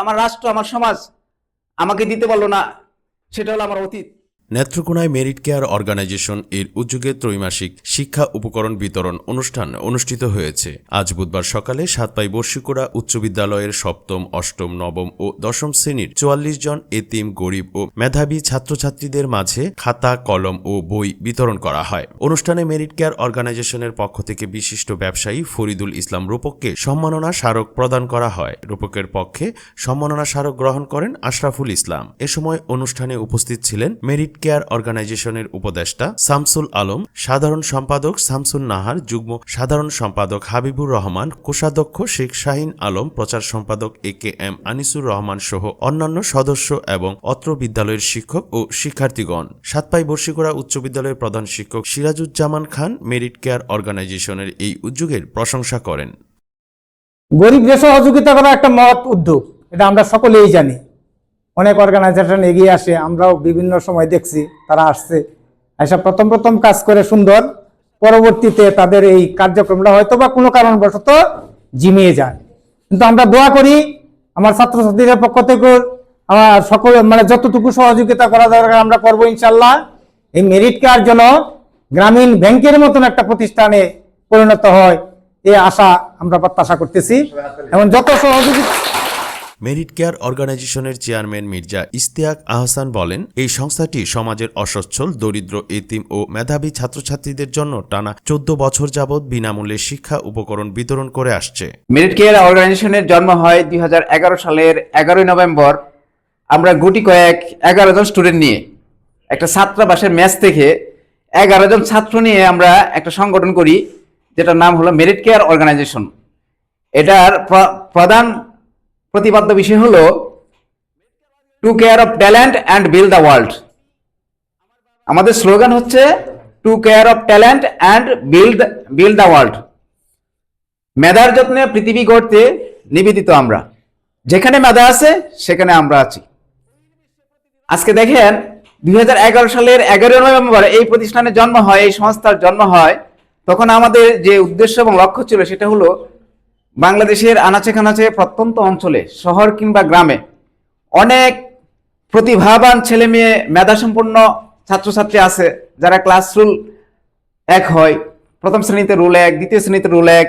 আমার রাষ্ট্র আমার সমাজ আমাকে দিতে পারল না সেটা হলো আমার অতীত। নেত্রকোনায় মেরিট কেয়ার অর্গানাইজেশন এর উদ্যোগে ত্রৈমাসিক শিক্ষা উপকরণ বিতরণ অনুষ্ঠান অনুষ্ঠিত হয়েছে। আজ বুধবার সকালে সাতপাই বর্ষিকোড়া উচ্চ বিদ্যালয়ের সপ্তম, অষ্টম, নবম ও দশম শ্রেণির চুয়াল্লিশ জন এতিম, গরিব ও মেধাবী ছাত্রছাত্রীদের মাঝে খাতা, কলম ও বই বিতরণ করা হয়। অনুষ্ঠানে মেরিট কেয়ার অর্গানাইজেশনের পক্ষ থেকে বিশিষ্ট ব্যবসায়ী ফরিদুল ইসলাম রূপককে সম্মাননা স্মারক প্রদান করা হয়। রূপকের পক্ষে সম্মাননা স্মারক গ্রহণ করেন আশরাফুল ইসলাম। এ সময় অনুষ্ঠানে উপস্থিত ছিলেন মেরিট কেয়ার অর্গানাইজেশনের উপদেষ্টা শামসুল আলম, সাধারণ সম্পাদক শামসুল নাহার, যুগ্ম সাধারণ সম্পাদক হাবিবুর রহমান, কোষাধ্যক্ষ শেখ শাহিন আলম, প্রচার সম্পাদক A K M Anisur Rahman সহ অন্যান্য সদস্য এবং অত্র বিদ্যালয়ের শিক্ষক ও শিক্ষার্থীগণ। সাতপাই বর্ষিকোড়া উচ্চ বিদ্যালয়ের প্রধান শিক্ষক সিরাজুজ্জামান খান মেরিট কেয়ার অর্গানাইজেশনের এই উদ্যোগের প্রশংসা করেন। গরিবদের সহযোগিতা করা একটা মহৎ উদ্যোগ, এটা আমরা সকলেই জানি। অনেক অর্গানাইজেশন এগিয়ে আসে, আমরাও বিভিন্ন সময় দেখছি, তারা আসছে। এসব প্রথম প্রথম কাজ করে সুন্দর, পরবর্তীতে তাদের এই কার্যক্রমটা হয়তো বা কোনো কারণবশত জিমিয়ে যায়। কিন্তু আমরা দোয়া করি, আমার ছাত্রছাত্রীদের পক্ষ থেকে, আমার সকল মানে যতটুকু সহযোগিতা করা দরকার আমরা করব ইনশাল্লাহ এই মেরিট কার্ড যেন গ্রামীণ ব্যাংকের মতন একটা প্রতিষ্ঠানে পরিণত হয় এই আশা আমরা প্রত্যাশা করতেছি। এবং যত সহযোগিতা মেরিট কেয়ার অর্গানাইজেশনের চেয়ারম্যান মির্জা ইস্তিয়াক আহসান বলেন, এই সংস্থাটি সমাজের অসচ্ছল, দরিদ্র, এতিম ও মেধাবী ছাত্রছাত্রীদের জন্য টানা চোদ্দ বছর যাবৎ বিনামূল্যে শিক্ষা উপকরণ বিতরণ করে আসছে। মেরিট কেয়ার অর্গানাইজেশনের জন্ম হয় দুই হাজার এগারো সালের এগারোই নভেম্বর। আমরা গুটি কয়েক এগারো জন স্টুডেন্ট নিয়ে একটা ছাত্রাবাসের ম্যাচ থেকে এগারো জন ছাত্র নিয়ে আমরা একটা সংগঠন করি, যেটার নাম হলো মেরিট কেয়ার অর্গানাইজেশন। এটার প্রধান প্রতিপাদ্য বিষয় হলো to care of talent and build the world আমাদের স্লোগান হচ্ছে to care of talent and build build the world মেধার যত্নে পৃথিবী গড়তে নিবেদিত আমরা। যেখানে মেধা আছে, সেখানে আমরা আছি। আজকে দেখেন দু হাজার এগারো সালের এগারো নভেম্বর এই প্রতিষ্ঠানের জন্ম হয়, এই সংস্থার জন্ম হয়। তখন আমাদের যে উদ্দেশ্য এবং লক্ষ্য ছিল সেটা হলো বাংলাদেশের আনাচে কানাচে প্রত্যন্ত অঞ্চলে শহর কিংবা গ্রামে অনেক প্রতিভাবান ছেলে মেয়ে মেধাসম্পন্ন ছাত্রছাত্রী আছে যারা ক্লাস রুল এক হয়। প্রথম শ্রেণীতে রুল এক দ্বিতীয় শ্রেণীতে রুল এক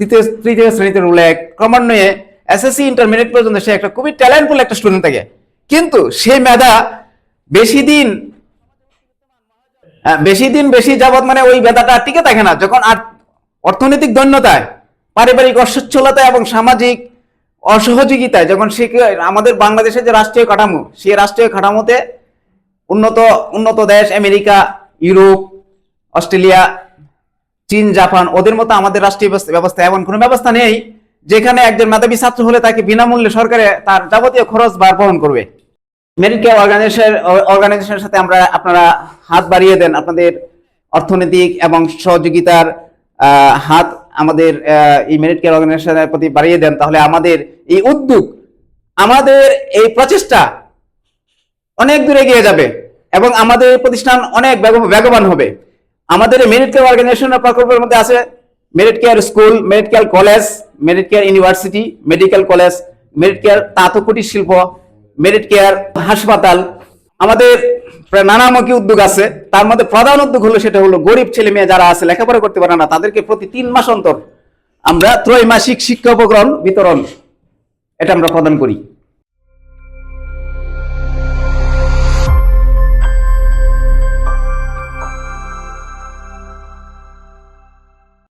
তৃতীয় তৃতীয় শ্রেণীতে রুল এক। ক্রমান্বয়ে এসএসসি ইন্টারমিডিয়েট পর্যন্ত সে একটা খুবই ট্যালেন্টফুল একটা স্টুডেন্ট থাকে। কিন্তু সেই মেধা বেশি দিন আহ, বেশি দিন বেশি যাবত মানে ওই মেধাটা টিকে থাকে না। যখন আর অর্থনৈতিক দৈন্যতায় পারিবারিক অসচ্ছলতা এবং সামাজিক অসহযোগিতায় যখন সে আমাদের বাংলাদেশের যে রাষ্ট্রীয় কাঠামো সেই রাষ্ট্রীয় কাঠামোতে উন্নত উন্নত দেশ, আমেরিকা, ইউরোপ, অস্ট্রেলিয়া, চীন, জাপান, ওদের মতো আমাদের রাষ্ট্রীয় ব্যবস্থা- এমন কোনো ব্যবস্থা নেই যেখানে একজন মেধাবী ছাত্র হলে তাকে বিনামূল্যে সরকারে তার যাবতীয় খরচ বার বহন করবে। মেরিট কেয়ার অর্গানাইজেশন অর্গানাইজেশনের সাথে আমরা আপনারা হাত বাড়িয়ে দেন আপনাদের অর্থনৈতিক এবং সহযোগিতার হাত আমাদের এই মেরিট কেয়ার অর্গানাইজেশনের প্রতি বাড়িয়ে দেন, তাহলে আমাদের এই উদ্যোগ, আমাদের এই প্রচেষ্টা অনেক দূরে এগিয়ে যাবে এবং আমাদের প্রতিষ্ঠান অনেক বেগ- বেগবান হবে। আমাদের মেরিট কেয়ার অর্গানাইজেশনের প্রকল্পের মধ্যে আছে merit care school merit care college merit care university medical college merit care তাঁত কুটির শিল্প মেরিট কেয়ার হাসপাতাল। আমাদের প্রায় নানামুখী উদ্যোগ আছে। তার মধ্যে প্রধান উদ্যোগ হলো সেটা হলো গরিব ছেলে মেয়ে যারা আছে, লেখাপড়া করতে পারে না, তাদেরকে প্রতি তিন মাস অন্তর আমরা ত্রৈমাসিক শিক্ষা উপকরণ বিতরণ, এটা আমরা প্রদান করি।